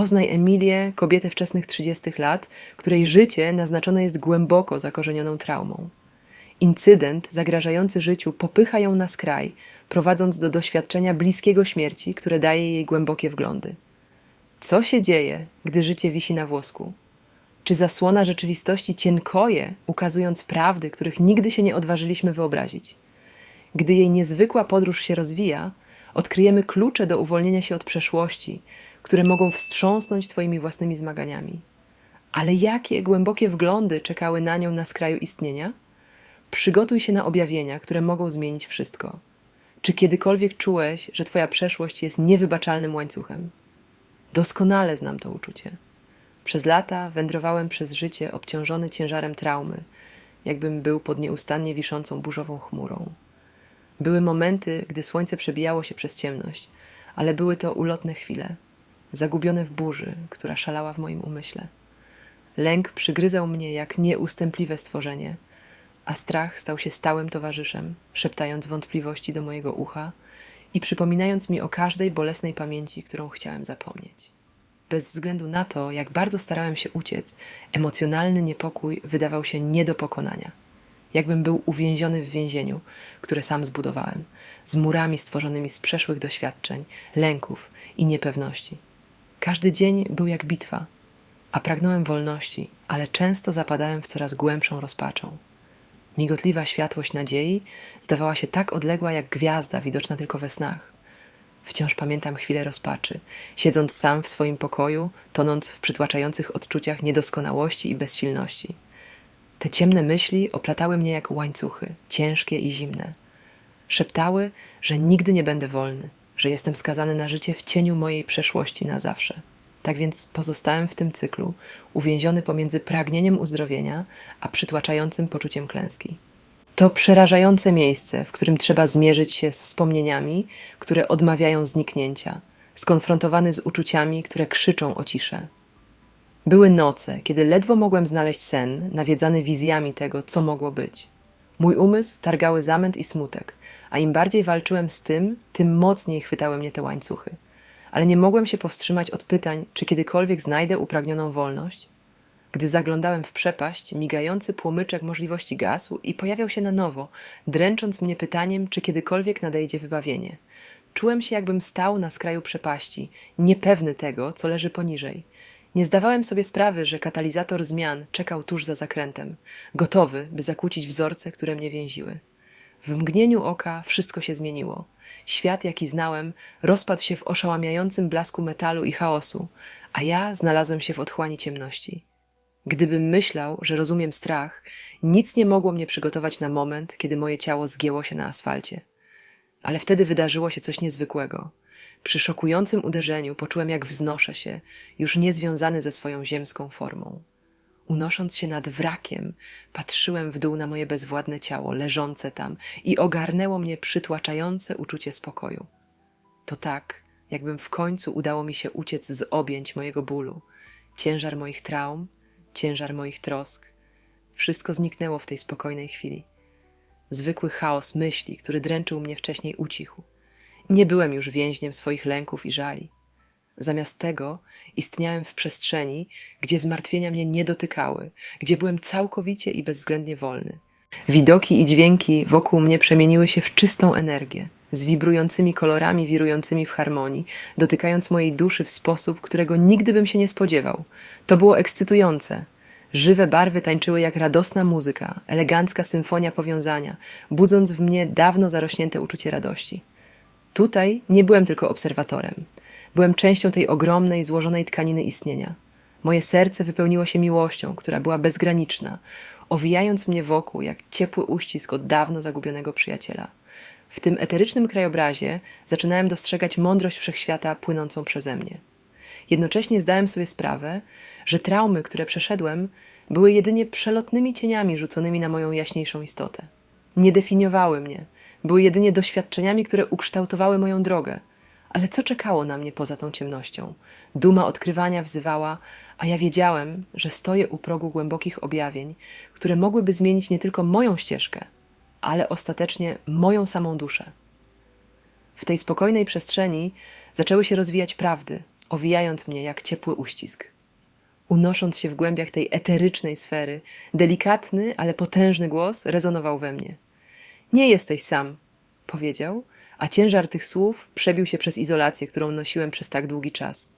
Poznaj Emilię, kobietę wczesnych 30 lat, której życie naznaczone jest głęboko zakorzenioną traumą. Incydent zagrażający życiu popycha ją na skraj, prowadząc do doświadczenia bliskiego śmierci, które daje jej głębokie wglądy. Co się dzieje, gdy życie wisi na włosku? Czy zasłona rzeczywistości cienkoje, ukazując prawdy, których nigdy się nie odważyliśmy wyobrazić? Gdy jej niezwykła podróż się rozwija, odkryjemy klucze do uwolnienia się od przeszłości, które mogą wstrząsnąć Twoimi własnymi zmaganiami. Ale jakie głębokie wglądy czekały na nią na skraju istnienia? Przygotuj się na objawienia, które mogą zmienić wszystko. Czy kiedykolwiek czułeś, że Twoja przeszłość jest niewybaczalnym łańcuchem? Doskonale znam to uczucie. Przez lata wędrowałem przez życie obciążony ciężarem traumy, jakbym był pod nieustannie wiszącą burzową chmurą. Były momenty, gdy słońce przebijało się przez ciemność, ale były to ulotne chwile, zagubione w burzy, która szalała w moim umyśle. Lęk przygryzał mnie jak nieustępliwe stworzenie, a strach stał się stałym towarzyszem, szeptając wątpliwości do mojego ucha i przypominając mi o każdej bolesnej pamięci, którą chciałem zapomnieć. Bez względu na to, jak bardzo starałem się uciec, emocjonalny niepokój wydawał się nie do pokonania. Jakbym był uwięziony w więzieniu, które sam zbudowałem, z murami stworzonymi z przeszłych doświadczeń, lęków i niepewności. Każdy dzień był jak bitwa, a pragnąłem wolności, ale często zapadałem w coraz głębszą rozpaczą. Migotliwa światłość nadziei zdawała się tak odległa jak gwiazda widoczna tylko we snach. Wciąż pamiętam chwilę rozpaczy, siedząc sam w swoim pokoju, tonąc w przytłaczających odczuciach niedoskonałości i bezsilności. Te ciemne myśli oplatały mnie jak łańcuchy, ciężkie i zimne. Szeptały, że nigdy nie będę wolny, że jestem skazany na życie w cieniu mojej przeszłości na zawsze. Tak więc pozostałem w tym cyklu, uwięziony pomiędzy pragnieniem uzdrowienia a przytłaczającym poczuciem klęski. To przerażające miejsce, w którym trzeba zmierzyć się z wspomnieniami, które odmawiają zniknięcia, skonfrontowany z uczuciami, które krzyczą o ciszę. Były noce, kiedy ledwo mogłem znaleźć sen, nawiedzany wizjami tego, co mogło być. Mój umysł targały zamęt i smutek, a im bardziej walczyłem z tym, tym mocniej chwytały mnie te łańcuchy. Ale nie mogłem się powstrzymać od pytań, czy kiedykolwiek znajdę upragnioną wolność. Gdy zaglądałem w przepaść, migający płomyczek możliwości gasł i pojawiał się na nowo, dręcząc mnie pytaniem, czy kiedykolwiek nadejdzie wybawienie. Czułem się, jakbym stał na skraju przepaści, niepewny tego, co leży poniżej. Nie zdawałem sobie sprawy, że katalizator zmian czekał tuż za zakrętem, gotowy, by zakłócić wzorce, które mnie więziły. W mgnieniu oka wszystko się zmieniło. Świat, jaki znałem, rozpadł się w oszałamiającym blasku metalu i chaosu, a ja znalazłem się w otchłani ciemności. Gdybym myślał, że rozumiem strach, nic nie mogło mnie przygotować na moment, kiedy moje ciało zgięło się na asfalcie. Ale wtedy wydarzyło się coś niezwykłego. Przy szokującym uderzeniu poczułem, jak wznoszę się, już niezwiązany ze swoją ziemską formą. Unosząc się nad wrakiem, patrzyłem w dół na moje bezwładne ciało, leżące tam, i ogarnęło mnie przytłaczające uczucie spokoju. To tak, jakbym w końcu udało mi się uciec z objęć mojego bólu, ciężar moich traum, ciężar moich trosk. Wszystko zniknęło w tej spokojnej chwili. Zwykły chaos myśli, który dręczył mnie wcześniej, ucichł. Nie byłem już więźniem swoich lęków i żali. Zamiast tego istniałem w przestrzeni, gdzie zmartwienia mnie nie dotykały, gdzie byłem całkowicie i bezwzględnie wolny. Widoki i dźwięki wokół mnie przemieniły się w czystą energię, z wibrującymi kolorami wirującymi w harmonii, dotykając mojej duszy w sposób, którego nigdy bym się nie spodziewał. To było ekscytujące. Żywe barwy tańczyły jak radosna muzyka, elegancka symfonia powiązania, budząc w mnie dawno zarośnięte uczucie radości. Tutaj nie byłem tylko obserwatorem. Byłem częścią tej ogromnej, złożonej tkaniny istnienia. Moje serce wypełniło się miłością, która była bezgraniczna, owijając mnie wokół jak ciepły uścisk od dawno zagubionego przyjaciela. W tym eterycznym krajobrazie zaczynałem dostrzegać mądrość wszechświata płynącą przeze mnie. Jednocześnie zdałem sobie sprawę, że traumy, które przeszedłem, były jedynie przelotnymi cieniami rzuconymi na moją jaśniejszą istotę. Nie definiowały mnie, były jedynie doświadczeniami, które ukształtowały moją drogę. Ale co czekało na mnie poza tą ciemnością? Duma odkrywania wzywała, a ja wiedziałem, że stoję u progu głębokich objawień, które mogłyby zmienić nie tylko moją ścieżkę, ale ostatecznie moją samą duszę. W tej spokojnej przestrzeni zaczęły się rozwijać prawdy, owijając mnie jak ciepły uścisk. Unosząc się w głębiach tej eterycznej sfery, delikatny, ale potężny głos rezonował we mnie. Nie jesteś sam, powiedział, a ciężar tych słów przebił się przez izolację, którą nosiłem przez tak długi czas.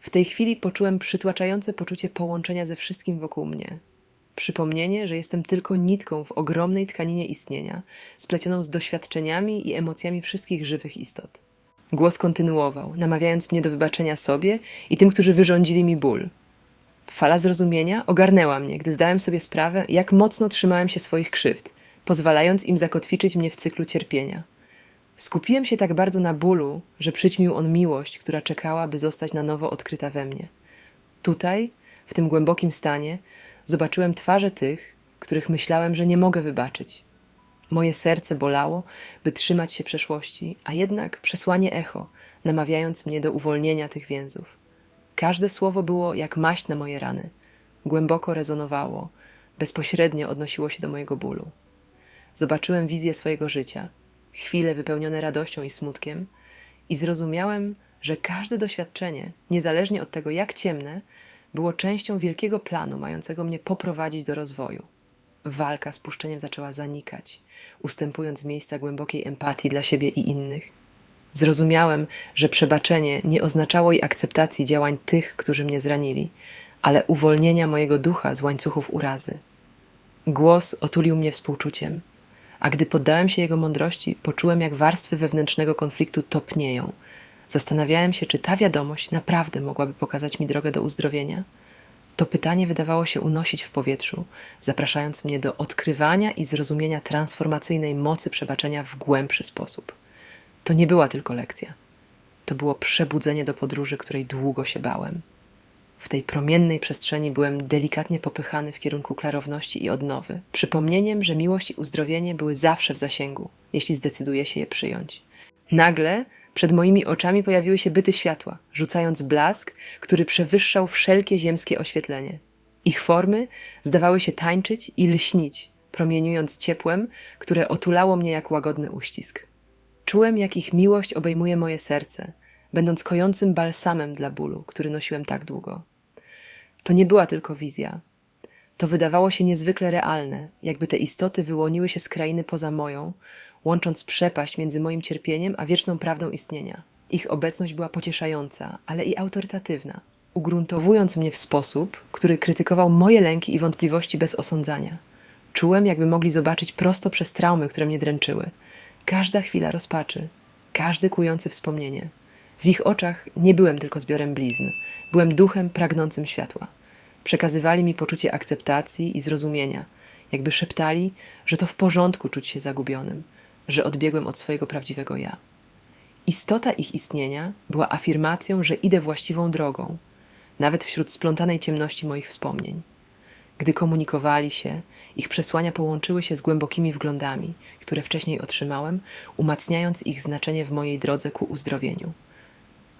W tej chwili poczułem przytłaczające poczucie połączenia ze wszystkim wokół mnie. Przypomnienie, że jestem tylko nitką w ogromnej tkaninie istnienia, splecioną z doświadczeniami i emocjami wszystkich żywych istot. Głos kontynuował, namawiając mnie do wybaczenia sobie i tym, którzy wyrządzili mi ból. Fala zrozumienia ogarnęła mnie, gdy zdałem sobie sprawę, jak mocno trzymałem się swoich krzywd, pozwalając im zakotwiczyć mnie w cyklu cierpienia. Skupiłem się tak bardzo na bólu, że przyćmił on miłość, która czekała, by zostać na nowo odkryta we mnie. Tutaj, w tym głębokim stanie, zobaczyłem twarze tych, których myślałem, że nie mogę wybaczyć. Moje serce bolało, by trzymać się przeszłości, a jednak przesłanie echo, namawiając mnie do uwolnienia tych więzów. Każde słowo było jak maść na moje rany. Głęboko rezonowało, bezpośrednio odnosiło się do mojego bólu. Zobaczyłem wizję swojego życia, chwile wypełnione radością i smutkiem, i zrozumiałem, że każde doświadczenie, niezależnie od tego jak ciemne, było częścią wielkiego planu mającego mnie poprowadzić do rozwoju. Walka z puszczeniem zaczęła zanikać, ustępując miejsca głębokiej empatii dla siebie i innych. Zrozumiałem, że przebaczenie nie oznaczało i akceptacji działań tych, którzy mnie zranili, ale uwolnienia mojego ducha z łańcuchów urazy. Głos otulił mnie współczuciem, a gdy poddałem się jego mądrości, poczułem, jak warstwy wewnętrznego konfliktu topnieją. Zastanawiałem się, czy ta wiadomość naprawdę mogłaby pokazać mi drogę do uzdrowienia. To pytanie wydawało się unosić w powietrzu, zapraszając mnie do odkrywania i zrozumienia transformacyjnej mocy przebaczenia w głębszy sposób. To nie była tylko lekcja. To było przebudzenie do podróży, której długo się bałem. W tej promiennej przestrzeni byłem delikatnie popychany w kierunku klarowności i odnowy, przypomnieniem, że miłość i uzdrowienie były zawsze w zasięgu, jeśli zdecyduje się je przyjąć. Nagle przed moimi oczami pojawiły się byty światła, rzucając blask, który przewyższał wszelkie ziemskie oświetlenie. Ich formy zdawały się tańczyć i lśnić, promieniując ciepłem, które otulało mnie jak łagodny uścisk. Czułem, jak ich miłość obejmuje moje serce, będąc kojącym balsamem dla bólu, który nosiłem tak długo. To nie była tylko wizja. To wydawało się niezwykle realne, jakby te istoty wyłoniły się z krainy poza moją, łącząc przepaść między moim cierpieniem a wieczną prawdą istnienia. Ich obecność była pocieszająca, ale i autorytatywna, ugruntowując mnie w sposób, który krytykował moje lęki i wątpliwości bez osądzania. Czułem, jakby mogli zobaczyć prosto przez traumy, które mnie dręczyły. Każda chwila rozpaczy, każdy kujący wspomnienie. W ich oczach nie byłem tylko zbiorem blizn, byłem duchem pragnącym światła. Przekazywali mi poczucie akceptacji i zrozumienia, jakby szeptali, że to w porządku czuć się zagubionym, że odbiegłem od swojego prawdziwego ja. Istota ich istnienia była afirmacją, że idę właściwą drogą, nawet wśród splątanej ciemności moich wspomnień. Gdy komunikowali się, ich przesłania połączyły się z głębokimi wglądami, które wcześniej otrzymałem, umacniając ich znaczenie w mojej drodze ku uzdrowieniu.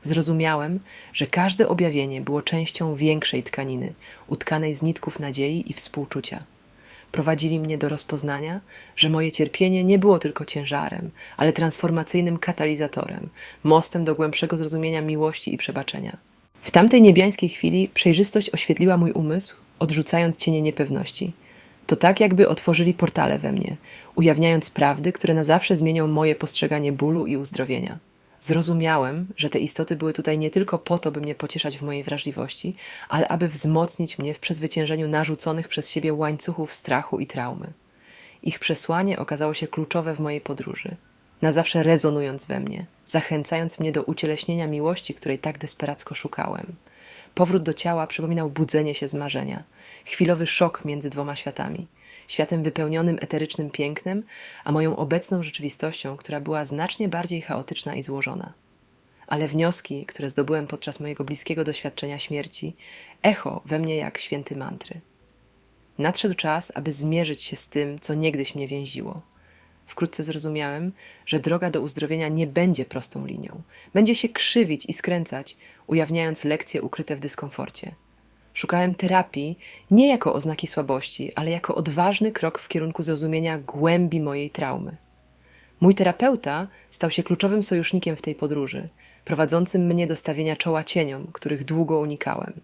Zrozumiałem, że każde objawienie było częścią większej tkaniny, utkanej z nitków nadziei i współczucia. Prowadzili mnie do rozpoznania, że moje cierpienie nie było tylko ciężarem, ale transformacyjnym katalizatorem, mostem do głębszego zrozumienia miłości i przebaczenia. W tamtej niebiańskiej chwili przejrzystość oświetliła mój umysł, odrzucając cienie niepewności. To tak, jakby otworzyli portale we mnie, ujawniając prawdy, które na zawsze zmienią moje postrzeganie bólu i uzdrowienia. Zrozumiałem, że te istoty były tutaj nie tylko po to, by mnie pocieszać w mojej wrażliwości, ale aby wzmocnić mnie w przezwyciężeniu narzuconych przez siebie łańcuchów strachu i traumy. Ich przesłanie okazało się kluczowe w mojej podróży, na zawsze rezonując we mnie, zachęcając mnie do ucieleśnienia miłości, której tak desperacko szukałem. Powrót do ciała przypominał budzenie się z marzenia, chwilowy szok między dwoma światami światem wypełnionym eterycznym pięknem, a moją obecną rzeczywistością, która była znacznie bardziej chaotyczna i złożona. Ale wnioski, które zdobyłem podczas mojego bliskiego doświadczenia śmierci, echo we mnie jak święty mantry. Nadszedł czas, aby zmierzyć się z tym, co niegdyś mnie więziło. Wkrótce zrozumiałem, że droga do uzdrowienia nie będzie prostą linią. Będzie się krzywić i skręcać, ujawniając lekcje ukryte w dyskomforcie. Szukałem terapii nie jako oznaki słabości, ale jako odważny krok w kierunku zrozumienia głębi mojej traumy. Mój terapeuta stał się kluczowym sojusznikiem w tej podróży, prowadzącym mnie do stawienia czoła cieniom, których długo unikałem.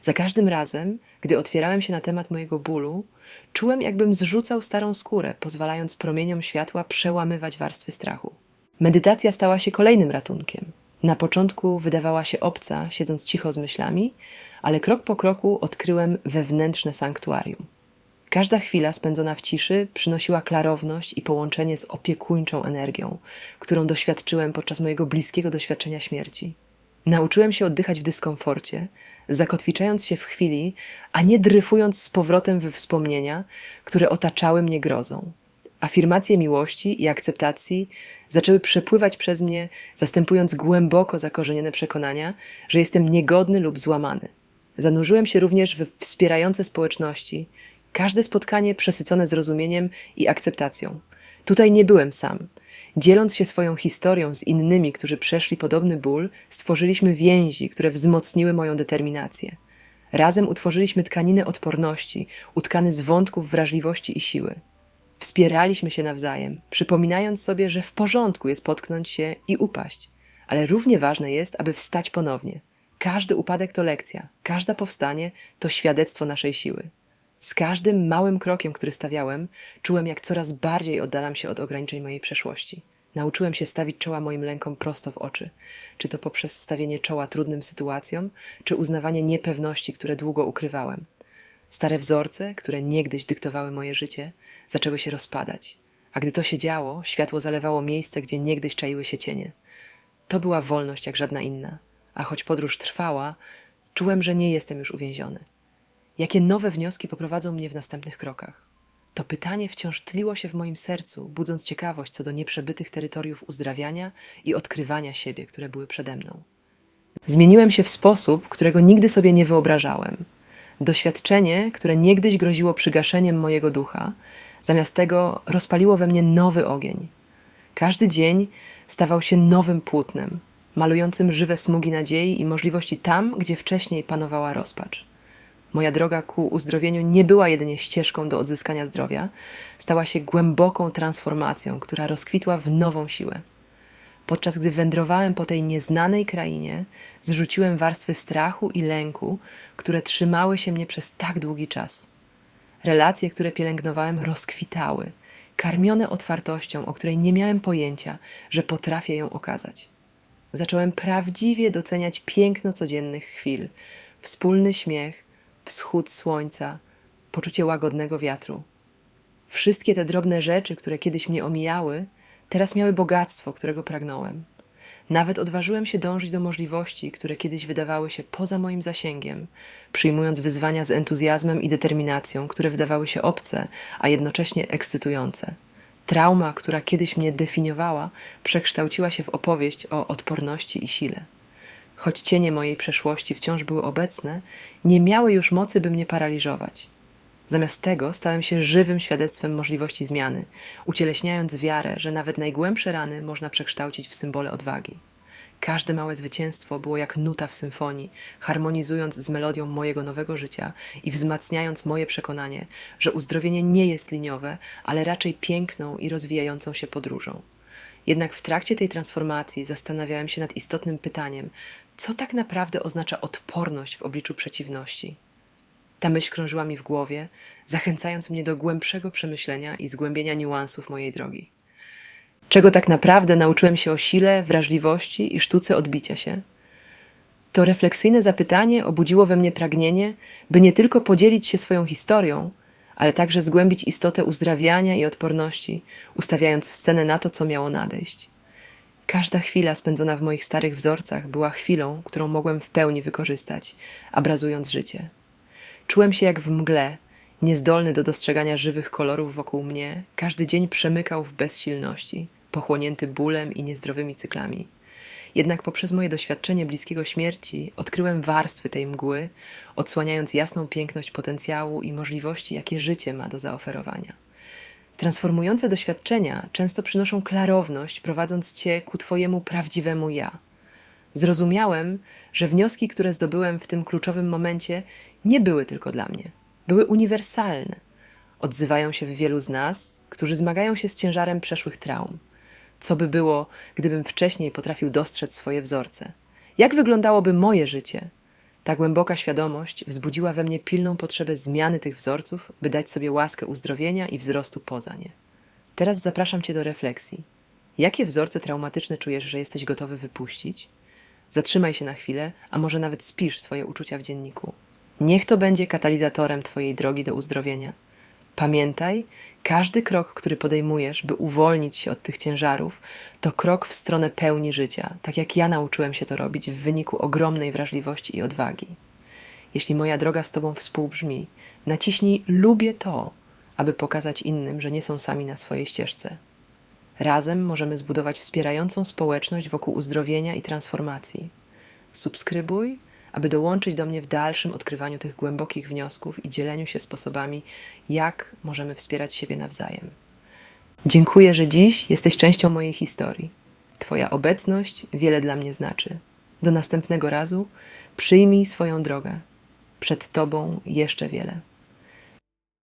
Za każdym razem, gdy otwierałem się na temat mojego bólu, czułem, jakbym zrzucał starą skórę, pozwalając promieniom światła przełamywać warstwy strachu. Medytacja stała się kolejnym ratunkiem. Na początku wydawała się obca, siedząc cicho z myślami, ale krok po kroku odkryłem wewnętrzne sanktuarium. Każda chwila spędzona w ciszy przynosiła klarowność i połączenie z opiekuńczą energią, którą doświadczyłem podczas mojego bliskiego doświadczenia śmierci. Nauczyłem się oddychać w dyskomforcie, zakotwiczając się w chwili, a nie dryfując z powrotem we wspomnienia, które otaczały mnie grozą. Afirmacje miłości i akceptacji zaczęły przepływać przez mnie, zastępując głęboko zakorzenione przekonania, że jestem niegodny lub złamany. Zanurzyłem się również w wspierające społeczności, każde spotkanie przesycone zrozumieniem i akceptacją. Tutaj nie byłem sam. Dzieląc się swoją historią z innymi, którzy przeszli podobny ból, stworzyliśmy więzi, które wzmocniły moją determinację. Razem utworzyliśmy tkaninę odporności, utkany z wątków wrażliwości i siły. Wspieraliśmy się nawzajem, przypominając sobie, że w porządku jest potknąć się i upaść, ale równie ważne jest, aby wstać ponownie. Każdy upadek to lekcja, każde powstanie to świadectwo naszej siły. Z każdym małym krokiem, który stawiałem, czułem, jak coraz bardziej oddalam się od ograniczeń mojej przeszłości. Nauczyłem się stawić czoła moim lękom prosto w oczy, czy to poprzez stawienie czoła trudnym sytuacjom, czy uznawanie niepewności, które długo ukrywałem. Stare wzorce, które niegdyś dyktowały moje życie, zaczęły się rozpadać, a gdy to się działo, światło zalewało miejsce, gdzie niegdyś czaiły się cienie. To była wolność jak żadna inna, a choć podróż trwała, czułem, że nie jestem już uwięziony. Jakie nowe wnioski poprowadzą mnie w następnych krokach? To pytanie wciąż tliło się w moim sercu, budząc ciekawość co do nieprzebytych terytoriów uzdrawiania i odkrywania siebie, które były przede mną. Zmieniłem się w sposób, którego nigdy sobie nie wyobrażałem. Doświadczenie, które niegdyś groziło przygaszeniem mojego ducha, zamiast tego rozpaliło we mnie nowy ogień. Każdy dzień stawał się nowym płótnem, malującym żywe smugi nadziei i możliwości tam, gdzie wcześniej panowała rozpacz. Moja droga ku uzdrowieniu nie była jedynie ścieżką do odzyskania zdrowia, stała się głęboką transformacją, która rozkwitła w nową siłę. Podczas gdy wędrowałem po tej nieznanej krainie, zrzuciłem warstwy strachu i lęku, które trzymały się mnie przez tak długi czas. Relacje, które pielęgnowałem, rozkwitały, karmione otwartością, o której nie miałem pojęcia, że potrafię ją okazać. Zacząłem prawdziwie doceniać piękno codziennych chwil, wspólny śmiech, wschód słońca, poczucie łagodnego wiatru. Wszystkie te drobne rzeczy, które kiedyś mnie omijały, teraz miały bogactwo, którego pragnąłem. Nawet odważyłem się dążyć do możliwości, które kiedyś wydawały się poza moim zasięgiem, przyjmując wyzwania z entuzjazmem i determinacją, które wydawały się obce, a jednocześnie ekscytujące. Trauma, która kiedyś mnie definiowała, przekształciła się w opowieść o odporności i sile choć cienie mojej przeszłości wciąż były obecne, nie miały już mocy, by mnie paraliżować. Zamiast tego stałem się żywym świadectwem możliwości zmiany, ucieleśniając wiarę, że nawet najgłębsze rany można przekształcić w symbole odwagi. Każde małe zwycięstwo było jak nuta w symfonii, harmonizując z melodią mojego nowego życia i wzmacniając moje przekonanie, że uzdrowienie nie jest liniowe, ale raczej piękną i rozwijającą się podróżą. Jednak w trakcie tej transformacji zastanawiałem się nad istotnym pytaniem, co tak naprawdę oznacza odporność w obliczu przeciwności. Ta myśl krążyła mi w głowie, zachęcając mnie do głębszego przemyślenia i zgłębienia niuansów mojej drogi. Czego tak naprawdę nauczyłem się o sile, wrażliwości i sztuce odbicia się? To refleksyjne zapytanie obudziło we mnie pragnienie, by nie tylko podzielić się swoją historią, ale także zgłębić istotę uzdrawiania i odporności, ustawiając scenę na to, co miało nadejść. Każda chwila spędzona w moich starych wzorcach była chwilą, którą mogłem w pełni wykorzystać, abrazując życie. Czułem się jak w mgle, niezdolny do dostrzegania żywych kolorów wokół mnie, każdy dzień przemykał w bezsilności, pochłonięty bólem i niezdrowymi cyklami. Jednak poprzez moje doświadczenie bliskiego śmierci odkryłem warstwy tej mgły, odsłaniając jasną piękność potencjału i możliwości, jakie życie ma do zaoferowania. Transformujące doświadczenia często przynoszą klarowność, prowadząc cię ku Twojemu prawdziwemu ja. Zrozumiałem, że wnioski, które zdobyłem w tym kluczowym momencie, nie były tylko dla mnie, były uniwersalne. Odzywają się w wielu z nas, którzy zmagają się z ciężarem przeszłych traum. Co by było, gdybym wcześniej potrafił dostrzec swoje wzorce? Jak wyglądałoby moje życie? Ta głęboka świadomość wzbudziła we mnie pilną potrzebę zmiany tych wzorców, by dać sobie łaskę uzdrowienia i wzrostu poza nie. Teraz zapraszam Cię do refleksji. Jakie wzorce traumatyczne czujesz, że jesteś gotowy wypuścić? Zatrzymaj się na chwilę, a może nawet spisz swoje uczucia w dzienniku. Niech to będzie katalizatorem Twojej drogi do uzdrowienia. Pamiętaj, każdy krok, który podejmujesz, by uwolnić się od tych ciężarów, to krok w stronę pełni życia, tak jak ja nauczyłem się to robić w wyniku ogromnej wrażliwości i odwagi. Jeśli moja droga z Tobą współbrzmi, naciśnij lubię to, aby pokazać innym, że nie są sami na swojej ścieżce. Razem możemy zbudować wspierającą społeczność wokół uzdrowienia i transformacji. Subskrybuj, aby dołączyć do mnie w dalszym odkrywaniu tych głębokich wniosków i dzieleniu się sposobami, jak możemy wspierać siebie nawzajem. Dziękuję, że dziś jesteś częścią mojej historii. Twoja obecność wiele dla mnie znaczy. Do następnego razu przyjmij swoją drogę. Przed Tobą jeszcze wiele.